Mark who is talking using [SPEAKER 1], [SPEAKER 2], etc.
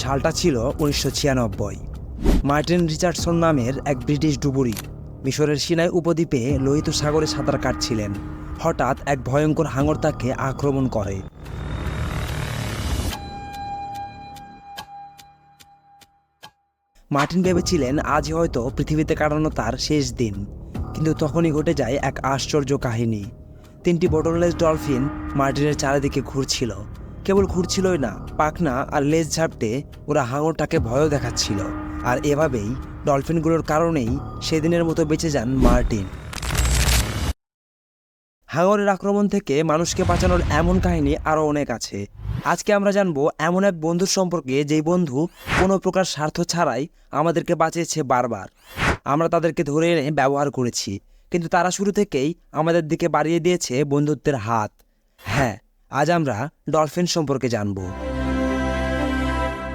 [SPEAKER 1] সালটা ছিল উনিশশো ছিয়ানব্বই। মার্টিন রিচার্ডসন নামের এক ব্রিটিশ ডুবুরি। মিশরের সিনাই উপদ্বীপে লোহিত সাগরে সাঁতার কাটছিলেন। হঠাৎ এক ভয়ঙ্কর হাঙর তাকে আক্রমণ করে। মার্টিন ভেবেছিলেন আজই হয়তো পৃথিবীতে কাটানো তার শেষ দিন, কিন্তু তখনই ঘটে যায় এক আশ্চর্য কাহিনী। তিনটি বোটনলেস ডলফিন মার্টিনের চারিদিকে ঘুরছিল। কেবল ঘুরছিলই না, পাখনা আর লেজ ঝাপটে ওরা হাঙরটাকে ভয়ও দেখাচ্ছিল। আর এভাবেই ডলফিনগুলোর কারণেই সেদিনের মতো বেঁচে যান মার্টিন। হাঙরের আক্রমণ থেকে মানুষকে বাঁচানোর এমন কাহিনী আরও অনেক আছে। আজকে আমরা জানব এমন এক বন্ধুর সম্পর্কে যেই বন্ধু কোনো প্রকার স্বার্থ ছাড়াই আমাদেরকে বাঁচিয়েছে বারবার। আমরা তাদেরকে ধরে এনে ব্যবহার করেছি, কিন্তু তারা শুরু থেকেই আমাদের দিকে বাড়িয়ে দিয়েছে বন্ধুত্বের হাত। হ্যাঁ আজ আমরা ডলফিন সম্পর্কে জানব।